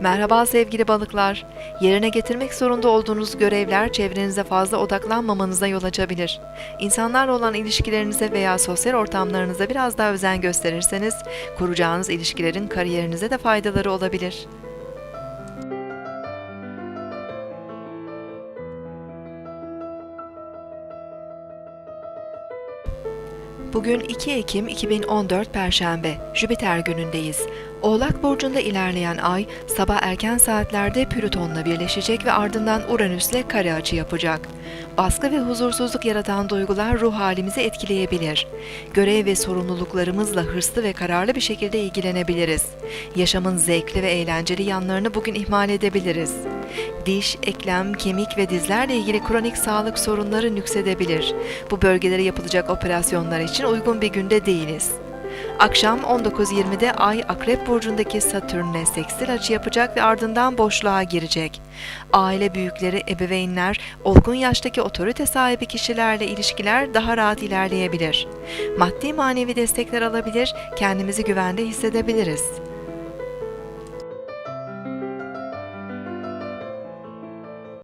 Merhaba sevgili balıklar. Yerine getirmek zorunda olduğunuz görevler çevrenize fazla odaklanmamanıza yol açabilir. İnsanlarla olan ilişkilerinize veya sosyal ortamlarınıza biraz daha özen gösterirseniz, kuracağınız ilişkilerin kariyerinize de faydaları olabilir. Bugün 2 Ekim 2014 Perşembe, Jüpiter günündeyiz. Oğlak burcunda ilerleyen ay sabah erken saatlerde Plüton'la birleşecek ve ardından Uranüs'le kare açı yapacak. Baskı ve huzursuzluk yaratan duygular ruh halimizi etkileyebilir. Görev ve sorumluluklarımızla hırslı ve kararlı bir şekilde ilgilenebiliriz. Yaşamın zevkli ve eğlenceli yanlarını bugün ihmal edebiliriz. Diş, eklem, kemik ve dizlerle ilgili kronik sağlık sorunları nüksedebilir. Bu bölgelere yapılacak operasyonlar için uygun bir günde değiliz. Akşam 19.20'de Ay Akrep Burcu'ndaki Satürn'le sekstil açı yapacak ve ardından boşluğa girecek. Aile büyükleri, ebeveynler, olgun yaştaki otorite sahibi kişilerle ilişkiler daha rahat ilerleyebilir. Maddi manevi destekler alabilir, kendimizi güvende hissedebiliriz.